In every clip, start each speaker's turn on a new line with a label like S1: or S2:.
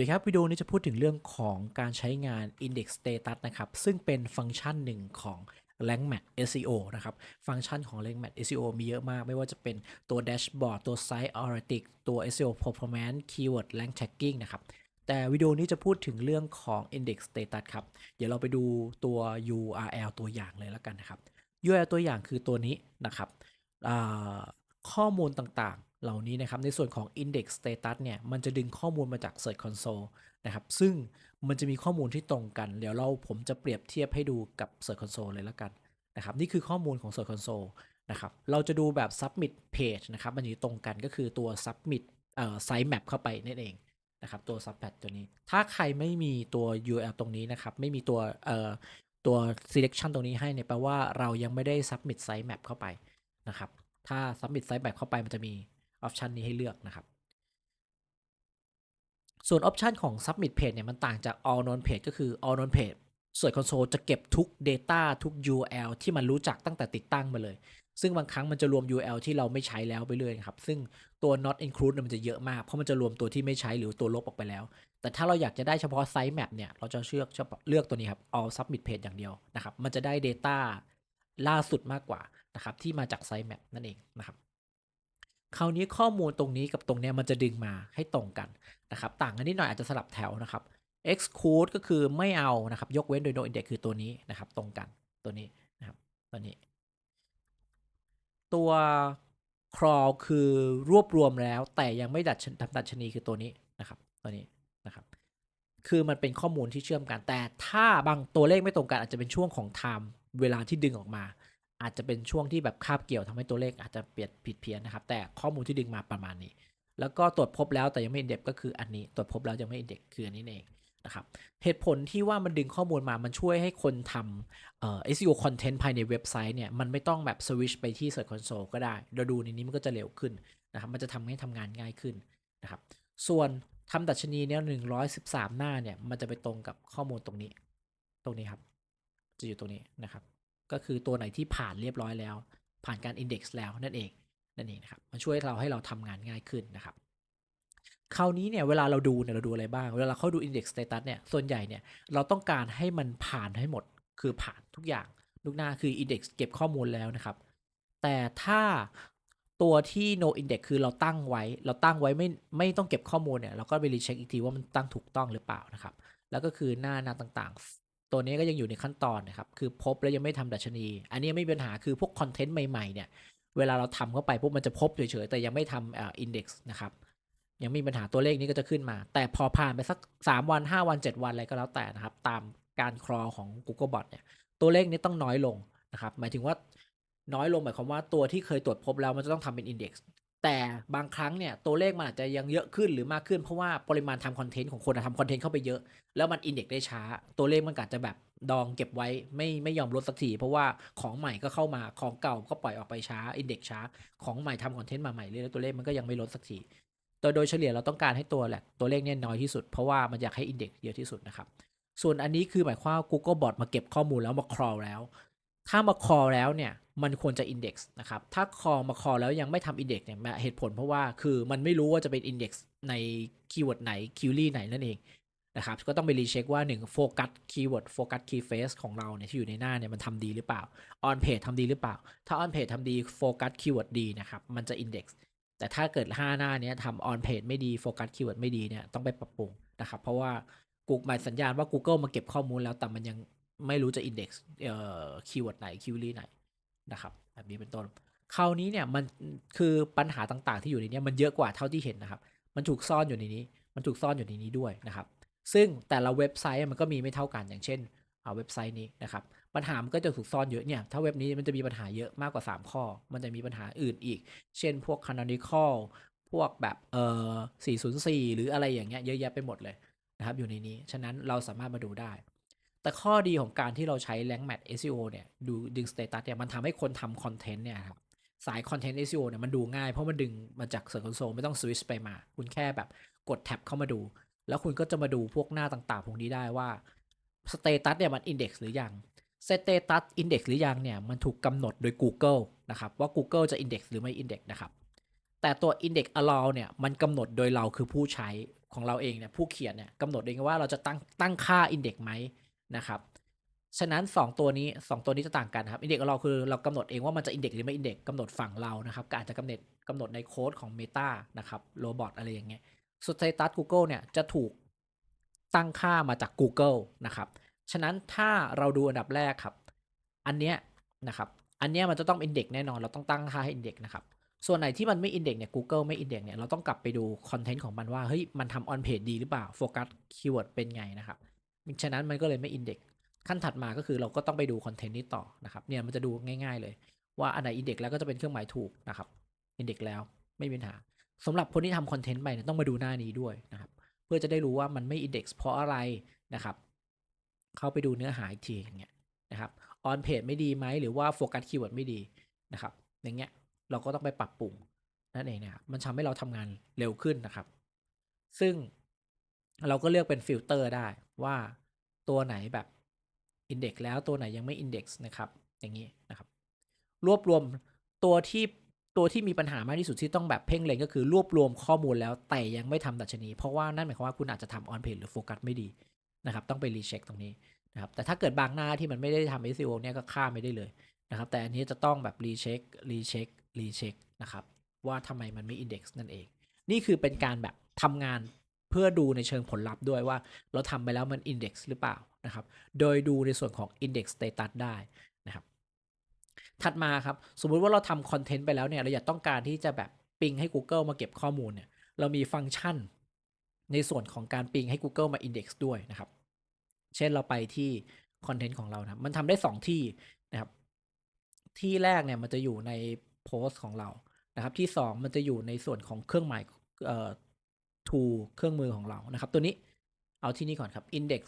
S1: ดีครับวิดีโอนี้จะพูดถึงเรื่องของการใช้งาน Index Status นะครับ ซึ่งเป็นฟังก์ชันหนึ่งของ Rank Math SEO นะครับ ฟังก์ชันของ Rank Math SEO มีเยอะมาก ไม่ว่าจะเป็นตัว Dashboard ตัว Site Analytics ตัว SEO Performance Keyword Rank Tracking นะครับ แต่วิดีโอนี้จะพูดถึงเรื่องของ Index Status ครับ เดี๋ยวเราไปดูตัว URL ตัวอย่างเลยแล้วกันนะครับ URL ตัวอย่างคือตัวนี้นะครับข้อมูลต่าง เหล่านี้นะครับในส่วนของ Index Status เนี่ยมันจะดึงข้อมูลมาจาก Search Console นะครับซึ่งมันจะมีข้อมูลที่ตรงกัน เดี๋ยวเราผมจะเปรียบเทียบให้ดูกับ Search Console เลยแล้วกันนะครับนี่คือข้อมูลของ Search Console นะครับเราจะดูแบบ Submit Page นะครับมันอยู่ตรงกันก็คือตัว Submit เอ่อ Site Map เข้าไปนั่นเองนะครับตัว Submit ตัวนี้ ถ้าใครไม่มีตัว URL ตรงนี้นะครับไม่มีตัวเอ่อตัว selection ตรงนี้ให้เนี่ยแปลว่าเรายังไม่ได้ submit site map เข้าไปนะครับถ้า submit site map เข้าไปมันจะมี option นี้ให้เลือกนะครับ ส่วน option ของ submit page เนี่ยมันต่างจาก all known page ก็คือ all known page Search Console จะเก็บทุก data ทุก URL ที่มันรู้จักตั้งแต่ติดตั้งมาเลย ซึ่งบางครั้งมันจะรวม URL ที่เราไม่ใช้แล้วไปเรื่อยครับ ซึ่งตัว not include มันจะเยอะมาก เพราะมันจะรวมตัวที่ไม่ใช้หรือตัวลบออกไปแล้ว แต่ถ้าเราอยากจะได้เฉพาะ site map เนี่ย เราจะเลือกเฉพาะเลือกตัวนี้ครับ all submit page อย่างเดียวนะครับ มันจะได้ data ล่าสุดมากกว่านะครับที่มาจาก site map นั่นเองนะครับ คราวนี้ข้อมูลตรงนี้กับตรงเนี้ยมันจะดึงมาให้ตรงกันนะครับ ต่างกันนิดหน่อยอาจจะสลับแถวนะครับ exclude ก็คือไม่เอานะครับ ยกเว้นโดย no index คือตัวนี้นะครับ ตรงกันตัวนี้นะครับตัวนี้ ตัว crawl คือรวบรวมแล้ว แต่ยังไม่ดัดทำดัชนีคือตัวนี้นะครับตัวนี้นะครับ คือมันเป็นข้อมูลที่เชื่อมกัน แต่ถ้าบางตัวเลขไม่ตรงกันอาจจะเป็นช่วงของ time เวลาที่ดึงออกมา อาจจะเป็นช่วงที่แบบคาบเกี่ยวทำให้ตัวเลขอาจจะเปลี่ยนผิดเพี้ยนนะครับ แต่ข้อมูลที่ดึงมาประมาณนี้ แล้วก็ตรวจพบแล้วแต่ยังไม่อินเด็กก็คืออันนี้ ตรวจพบแล้วยังไม่อินเด็กคืออันนี้เองนะครับ เหตุผลที่ว่ามันดึงข้อมูลมา มันช่วยให้คนทำเอ่อ SEO content ภายในเว็บไซต์เนี่ย มันไม่ต้องแบบสวิชไปที่ Search Console ก็ได้ เราดูในนี้มันก็จะเร็วขึ้นนะครับ มันจะทำให้ทำงานง่ายขึ้นนะครับ ส่วนทำดัชนีเนี่ย113หน้าเนี่ย มันจะไปตรงกับข้อมูลตรงนี้ ตรงนี้ครับ จะอยู่ตรงนี้นะครับ ก็คือตัวไหนที่ผ่านเรียบร้อยแล้ว ผ่านการ index แล้วนั่นเองนั่นเองนะครับมันช่วยเราให้เราทำงานง่ายขึ้นนะครับคราวนี้เนี่ยเวลาเราดูเนี่ยเราดูอะไรบ้าง เวลาเราเข้าดู index status เนี่ยส่วนใหญ่เนี่ยเราต้องการให้มันผ่านให้หมดคือผ่านทุกอย่างทุกหน้าคือ index เก็บข้อมูลแล้วนะครับ แต่ถ้าตัวที่ no index คือเราตั้งไว้ เราตั้งไว้ไม่ไม่ต้องเก็บข้อมูลเนี่ยเราก็ไปรีเช็คอีกทีว่ามันตั้งถูกต้องหรือเปล่านะครับ แล้วก็คือหน้าหน้าต่างๆ ตัวนี้ก็ยังอยู่ในขั้นตอนนะครับ คือพบแล้วยังไม่ทำดัชนี อันนี้ไม่มีปัญหาคือพวกคอนเทนต์ใหม่ๆเนี่ย เวลาเราทำเข้าไปปุ๊บมันจะพบเฉยๆ แต่ยังไม่ทำเอ่อ index นะครับ ยังมีปัญหาตัวเลขนี้ก็จะขึ้นมา แต่พอผ่านไปสัก 3 วัน 5 วัน 7 วันอะไรก็แล้วแต่นะครับ ตามการครอของ Googlebot เนี่ย ตัวเลขนี้ต้องน้อยลงนะครับ หมายถึงว่าน้อยลงหมายความว่าตัวที่เคยตรวจพบแล้วมันจะต้องทำเป็น index แต่บางครั้งเนี่ยตัวเลขมันอาจจะยังเยอะขึ้นหรือมากขึ้นเพราะว่าปริมาณทำคอนเทนต์ของคนทำคอนเทนต์เข้าไปเยอะ แล้วมัน index ได้ช้า ตัวเลขมันอาจจะแบบดองเก็บไว้ไม่ไม่ยอมลดสักทีเพราะว่าของใหม่ก็เข้ามาของเก่าก็ปล่อยออกไปช้า index ช้า ของใหม่ทำคอนเทนต์มาใหม่เรื่อยๆตัวเลขมันก็ยังไม่ลดสักทีโดยโดยเฉลี่ยเราต้องการให้ตัวแหละตัวเลขเนี่ยน้อยที่สุด เพราะว่ามันอยากให้ index เยอะที่สุดนะครับส่วนอันนี้คือหมายความว่า Googlebot มาเก็บข้อมูลแล้วมา crawl แล้ว ถ้ามา crawl แล้วเนี่ยมันควรจะ index นะครับ ถ้า crawl มา crawl แล้วยังไม่ทำ index เนี่ยเหตุผลเพราะว่าคือมันไม่รู้ว่าจะเป็น index ใน keyword ไหน query ไหนนั่นเองนะครับ ก็ต้องไปรีเช็คว่า1โฟกัส keyword โฟกัส key phrase ของเราเนี่ยที่อยู่ในหน้าเนี่ยมันทำดีหรือเปล่า on page ทำดีหรือเปล่า ถ้า on page ทำดีโฟกัส keyword ดีนะครับ มันจะ index แต่ถ้าเกิด 5 หน้าเนี้ยทำ on page ไม่ดีโฟกัส keyword ไม่ดีเนี่ยต้องไปปรับปรุงนะครับ เพราะว่ากูหมายสัญญาณว่า Google มาเก็บข้อมูลแล้วแต่มันยัง ไม่รู้จะ index เอ่อ keyword ไหน query ไหนนะครับแบบนี้เป็นต้นคราวนี้เนี่ยมันคือปัญหาต่างๆที่อยู่ในนี้มันเยอะกว่าเท่าที่เห็นนะครับ มันถูกซ่อนอยู่ในนี้ มันถูกซ่อนอยู่ในนี้ด้วยนะครับ ซึ่งแต่ละเว็บไซต์มันก็มีไม่เท่ากันอย่างเช่นเอาเว็บไซต์นี้นะครับ ปัญหามันก็จะถูกซ่อนเยอะเนี่ย ถ้าเว็บนี้มันจะมีปัญหาเยอะมากกว่า 3 ข้อ มันจะมีปัญหาอื่นอีก เช่นพวก canonical พวกแบบเอ่อ404 หรืออะไรอย่างเงี้ยเยอะแยะไปหมดเลยนะครับอยู่ในนี้ ฉะนั้นเราสามารถมาดูได้ แต่ข้อดีของการที่เราใช้ Rank Math SEO เนี่ยดูดึง status เนี่ยมันทำให้คนทำคอนเทนต์เนี่ยครับสายคอนเทนต์ SEO เนี่ยมันดูง่าย เพราะมันดึงมาจาก Search Console ไม่ต้องสวิชไปมา คุณแค่แบบกดแท็บเข้ามาดู แล้วคุณก็จะมาดูพวกหน้าต่างๆ พวกนี้ได้ว่าสเตตัสเนี่ยมันอินเด็กซ์หรือยังสเตตัสอินเด็กซ์หรือยังเนี่ยมันถูกกำหนดโดย Google นะครับว่า Google จะอินเด็กซ์หรือไม่อินเด็กซ์นะครับแต่ตัว Index Allow เนี่ยมันกำหนดโดยเราคือผู้ใช้ของเราเองเนี่ยผู้เขียนเนี่ยกำหนดเองว่าเราจะตั้งตั้งค่า index ไหม นะครับฉะนั้น 2 ตัวนี้ 2 ตัวนี้จะต่างกันครับ index ของเราคือเรากำหนดเองว่ามันจะ index หรือไม่ index กกำหนดฝั่งเรานะครับก็อาจจะกำหนดกำหนดในโค้ดของ Meta นะครับ Robot อะไรอย่างเงี้ย Status Google เนี่ยจะถูกตั้งค่ามาจาก Google นะครับฉะนั้นถ้าเราดูอันดับแรกครับ อันเนี้ยนะครับอันเนี้ยมันจะต้อง index แน่นอนเราต้องตั้งค่าให้ index นะครับส่วนไหนที่มันไม่ index เนี่ย Google ไม่ index เนี่ยเราต้องกลับไปดูคอนเทนต์ของมันว่าเฮ้ยมันทำ on page ดีหรือเปล่าโฟกัสคีย์เวิร์ดเป็นไงนะครับ ฉะนั้นมันก็เลยไม่ index ขั้นถัดมาก็คือเราก็ต้องไปดูคอนเทนต์นี้ต่อนะครับเนี่ยมันจะดูง่าย ๆเลย ว่าอันไหน index แล้วก็จะเป็นเครื่องหมายถูกนะครับ index แล้วไม่มีปัญหาสำหรับคนที่ทำคอนเทนต์ไปเนี่ยต้องมาดูหน้านี้ด้วยนะครับเพื่อจะได้รู้ว่ามันไม่ index เพราะอะไรนะครับ เข้าไปดูเนื้อหาอีกทีอย่างเงี้ยนะครับ on page ไม่ดีไหมหรือว่าโฟกัสคีย์เวิร์ดไม่ดีนะครับอย่างเงี้ยเราก็ต้องไปปรับปรุงนั่นเองนะครับมันทำให้เราทำงานเร็วขึ้นนะครับ ซึ่งเราก็เลือกเป็นฟิลเตอร์ได้ ว่าตัวไหนแบบ index แล้วตัวไหนยังไม่ index นะครับ อย่างนี้นะครับ รวบรวมตัวที่ตัวที่มีปัญหามากที่สุดที่ต้องแบบเพ่งเล็งก็คือรวบรวมข้อมูลแล้วแต่ยังไม่ทำดัชนี เพราะว่านั่นหมายความว่าคุณอาจจะทำ on page หรือโฟกัสไม่ดีนะครับ ต้องไปรีเช็คตรงนี้นะครับ แต่ถ้าเกิดบางหน้าที่มันไม่ได้ทำ SEO เนี่ยก็ข้ามไม่ได้เลยนะครับ แต่อันนี้จะต้องแบบรีเช็ครีเช็ครีเช็คนะครับ ว่าทำไมมันไม่ index นั่นเอง นี่คือเป็นการแบบทำงาน เพื่อดูในเชิงผลลัพธ์ด้วยว่า เราทำไปแล้วมัน index หรือเปล่านะครับ โดยดูในส่วนของ index status ได้นะครับ ถัดมาครับ สมมุติว่าเราทำคอนเทนต์ไปแล้วเนี่ย เราอยากต้องการที่จะแบบปิงให้ Google มาเก็บข้อมูลเนี่ย เรามีฟังก์ชัน ในส่วนของการปิงให้ Google มา index ด้วยนะครับ เช่นเราไปที่คอนเทนต์ของเรานะมันทำได้ 2 ที่นะครับ ที่แรกเนี่ยมันจะอยู่ในโพสต์ของเรานะครับ ที่ 2 มันจะอยู่ในส่วนของเครื่องหมายเอ่อ to เครื่องมือของเรานะครับ ตัวนี้เอาที่นี่ก่อนครับ index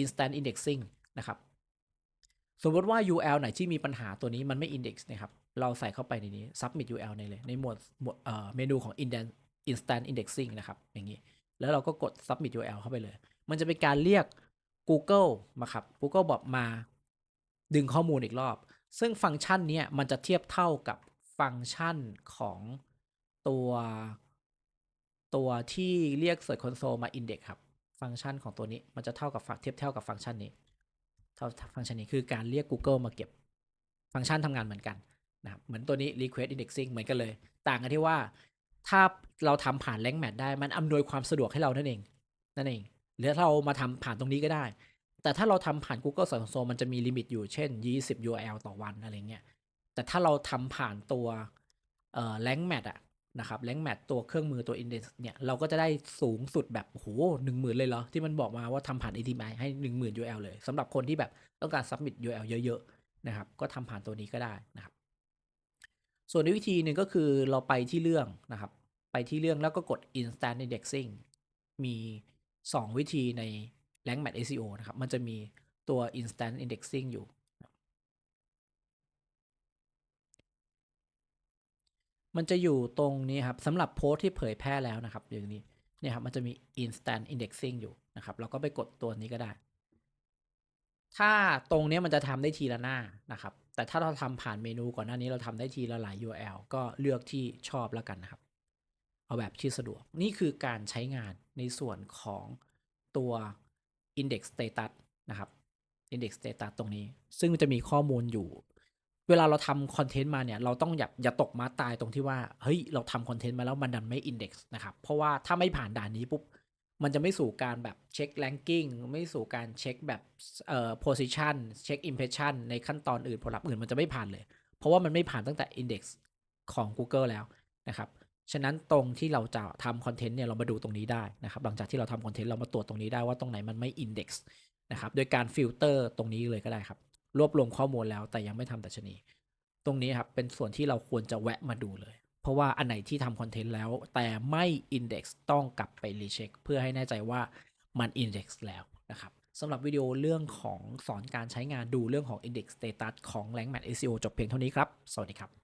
S1: instant indexing นะครับ สมมติว่า URL ไหนที่มีปัญหาตัวนี้มันไม่ index นะครับ เราใส่เข้าไปในนี้ submit URL ในเลย ในหมวดหมวดเมนูของ instant indexing นะครับ อย่างนี้ แล้วเราก็กด submit URL เข้าไปเลย มันจะเป็นการเรียก Google มาครับ Google บอกมา ดึงข้อมูลอีกรอบ ซึ่งฟังก์ชันนี้มันจะเทียบเท่ากับฟังก์ชันของตัว ตัวที่เรียก Search Console มา index ครับ ฟังก์ชันของตัวนี้มันจะเท่ากับเทียบเท่ากับฟังก์ชันนี้ เท่าฟังก์ชันนี้คือการเรียก Google มาเก็บ ฟังก์ชันทำงานเหมือนกันนะครับเหมือนตัวนี้ request indexing เหมือนกันเลย ต่างกันที่ว่า ถ้าเราทำผ่าน rank match ได้มันอำนวยความสะดวกให้เรานั่นเองนั่นเอง หรือเรามาทำผ่านตรงนี้ก็ได้ แต่ถ้าเราทำผ่าน Google Search Console มันจะมีลิมิตอยู่เช่น 20 URL ต่อวันอะไรเงี้ยแต่ถ้าเราทำผ่านตัวเอ่อ rank match อะ นะครับ rank match ตัวเครื่องมือตัว index เนี่ยเราก็จะได้สูงสุดแบบโหหนึ่งหมื่นเลยเหรอ ที่มันบอกมาว่าทำผ่าน ATMI ให้ 10,000 URL เลยสำหรับคนที่แบบต้องการ submit URL เยอะๆนะครับก็ทำผ่านตัวนี้ก็ได้นะครับส่วนวิธีหนึ่งก็คือเราไปที่เรื่องนะครับ ไปที่เรื่องแล้วก็กด instant indexing มี 2 วิธีใน rank match SEO นะครับ มันจะมีตัว instant indexing อยู่ มันจะอยู่ตรงนี้ครับสำหรับโพสต์ที่เผยแพร่แล้วนะครับอย่างนี้เนี่ยครับมันจะมี instant indexing อยู่นะครับเราก็ไปกดตัวนี้ก็ได้ ถ้าตรงนี้มันจะทำได้ทีละหน้านะครับ แต่ถ้าเราทำผ่านเมนูก่อนหน้านี้เราทำได้ทีละหลาย URL ก็เลือกที่ชอบแล้วกันนะครับ เอาแบบที่สะดวกนี่คือการใช้งานในส่วนของตัว index status นะครับ index status ตรงนี้ ซึ่งจะมีข้อมูลอยู่ เวลาเราทำคอนเทนต์มาเนี่ยเราต้องอย่าอย่าตกมาตายตรงที่ว่าเฮ้ยเราทำคอนเทนต์มาแล้วมันดันไม่ index นะครับเพราะว่าถ้าไม่ผ่านด่านนี้ปุ๊บมันจะไม่สู่การแบบเช็ค ranking ไม่สู่การเช็คแบบเอ่อ position เช็ค impression ในขั้นตอนอื่นผลลัพธ์อื่นมันจะไม่ผ่านเลย เพราะว่ามันไม่ผ่านตั้งแต่ index ของ Google แล้วนะครับฉะนั้นตรงที่เราจะทำคอนเทนต์เนี่ยเรามาดูตรงนี้ได้นะครับหลังจากที่เราทำคอนเทนต์เรามาตรวจตรงนี้ได้ว่าตรงไหนมันไม่ index นะครับโดยการฟิลเตอร์ตรงนี้เลยก็ได้ครับ รวบรวมข้อมูลแล้วแต่ยังไม่ทำดัชนี ตรงนี้ครับเป็นส่วนที่เราควรจะแวะมาดูเลย เพราะว่าอันไหนที่ทำคอนเทนต์แล้ว แต่ไม่อินเด็กซ์ต้องกลับไปรีเช็คเพื่อให้แน่ใจว่ามันอินเด็กซ์แล้วนะครับสำหรับวิดีโอเรื่องของสอนการใช้งานดูเรื่องของ index status ของ Rank Match SEO จบเพียงเท่านี้ครับ สวัสดีครับ